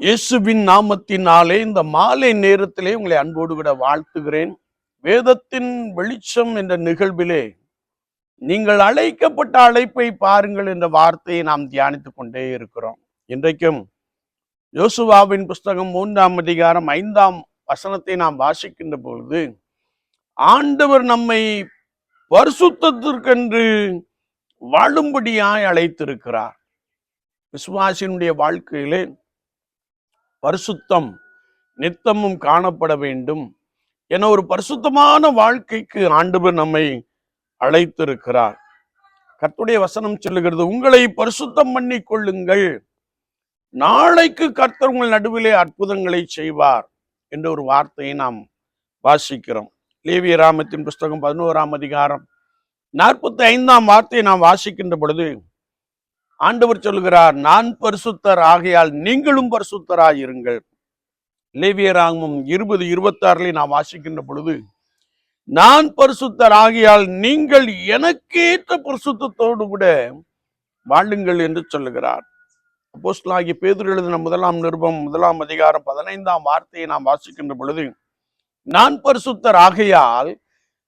இயேசுவின் நாமத்தினாலே இந்த மாலை நேரத்திலே உங்களை அன்போடு கூட வாழ்த்துகிறேன். வேதத்தின் வெளிச்சம் என்ற நிகழ்விலே நீங்கள் அழைக்கப்பட்ட அழைப்பை பாருங்கள் என்ற வார்த்தையை நாம் தியானித்துக் கொண்டே இருக்கிறோம். இன்றைக்கும் யோசுவாவின் புஸ்தகம் மூன்றாம் அதிகாரம் ஐந்தாம் வசனத்தை நாம் வாசிக்கின்ற பொழுது ஆண்டவர் நம்மை பரிசுத்தத்திற்கென்று வாழும்படியாய் அழைத்திருக்கிறார். விசுவாசினுடைய வாழ்க்கையிலே பரிசுத்தம் நித்தமும் காணப்பட வேண்டும் என ஒரு பரிசுத்தமான வாழ்க்கைக்கு ஆண்டவர் நம்மை அழைத்திருக்கிறார். கர்த்துடைய வசனம் சொல்லுகிறது உங்களை பரிசுத்தம் பண்ணி கொள்ளுங்கள். நாளைக்கு கர்த்தர் உங்கள் நடுவிலே அற்புதங்களை செய்வார் என்ற ஒரு வார்த்தையை நாம் வாசிக்கிறோம். லேவிய ராமத்தின் புஸ்தகம் பதினோராம் அதிகாரம் நாற்பத்தி ஐந்தாம் வார்த்தையை நாம் வாசிக்கின்ற பொழுது ஆண்டவர் சொல்லுகிறார் நான் பரிசுத்தர் ஆகையால் நீங்களும் பரிசுத்தராயிருங்கள். இருங்கள் இருபது இருபத்தாறுல நாம் வாசிக்கின்ற பொழுது நான் பரிசுத்தர் ஆகையால் நீங்கள் எனக்கேற்ற பரிசுத்தோடு கூட வாழுங்கள் என்று சொல்லுகிறார். அப்போஸ்தலனாகிய பேதர் எழுதின முதலாம் நிருபம் முதலாம் அதிகாரம் பதினைந்தாம் வார்த்தையை நாம் வாசிக்கின்ற பொழுது நான் பரிசுத்தர் ஆகையால்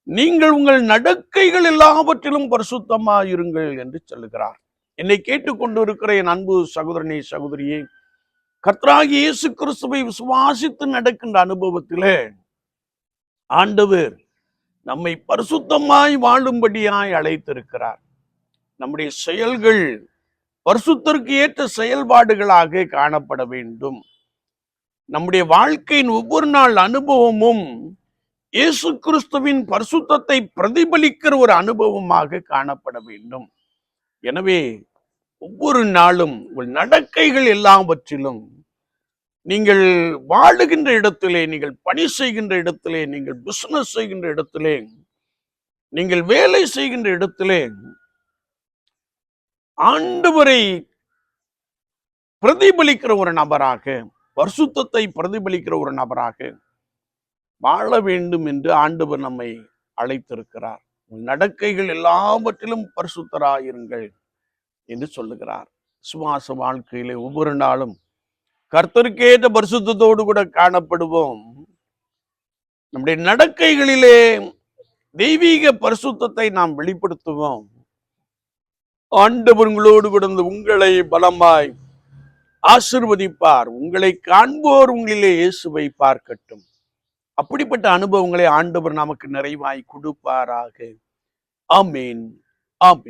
நீங்கள் உங்கள் நடக்கைகள் எல்லாவற்றிலும் பரிசுத்தமாயிருங்கள் என்று சொல்லுகிறார். என்னை கேட்டுக்கொண்டு இருக்கிற என் அன்பு சகோதரனே சகோதரியே கர்த்தராகி இயேசு கிறிஸ்துவை விசுவாசித்து நடக்கின்ற அனுபவத்திலே ஆண்டவர் நம்மை பரிசுத்தமாய் வாழும்படியாய் அழைத்திருக்கிறார். நம்முடைய செயல்கள் பரிசுத்தருக்கு ஏற்ற செயல்பாடுகளாக காணப்பட வேண்டும். நம்முடைய வாழ்க்கையின் ஒவ்வொரு நாள் அனுபவமும் இயேசு கிறிஸ்துவின் பரிசுத்தத்தை பிரதிபலிக்கிற ஒரு அனுபவமாக காணப்பட வேண்டும். எனவே ஒவ்வொரு நாளும் உங்கள் நடக்கைகள் எல்லாவற்றிலும் நீங்கள் வாழுகின்ற இடத்திலே நீங்கள் பணி செய்கின்ற இடத்திலே நீங்கள் பிசினஸ் செய்கின்ற இடத்திலே நீங்கள் வேலை செய்கின்ற இடத்திலே ஆண்டவரை பிரதிபலிக்கிற ஒரு நபராக பரிசுத்தத்தை பிரதிபலிக்கிற ஒரு நபராக வாழ வேண்டும் என்று ஆண்டவர் நம்மை அழைத்திருக்கிறார். நடக்கைகள் எல்லாவற்றிலும் பரிசுத்தராயிருங்கள். என்று சொல்லுகிறார். சுவாச வாழ்க்கையிலே ஒவ்வொரு நாளும் கர்த்தருக்கேற்ற பரிசுத்தோடு கூட காணப்படுவோம். நம்முடைய நடக்கைகளிலே தெய்வீக பரிசுத்தத்தை நாம் வெளிப்படுத்துவோம். ஆண்டவர்களோடு கூட உங்களை பலமாய் ஆசிர்வதிப்பார். உங்களை காண்போர் உங்களிலே இயேசுவை பார்க்கட்டும். அப்படிப்பட்ட அனுபவங்களை ஆண்டவர் நமக்கு நிறைவாய் கொடுப்பாராக. ஆமீன். ஆமீன்.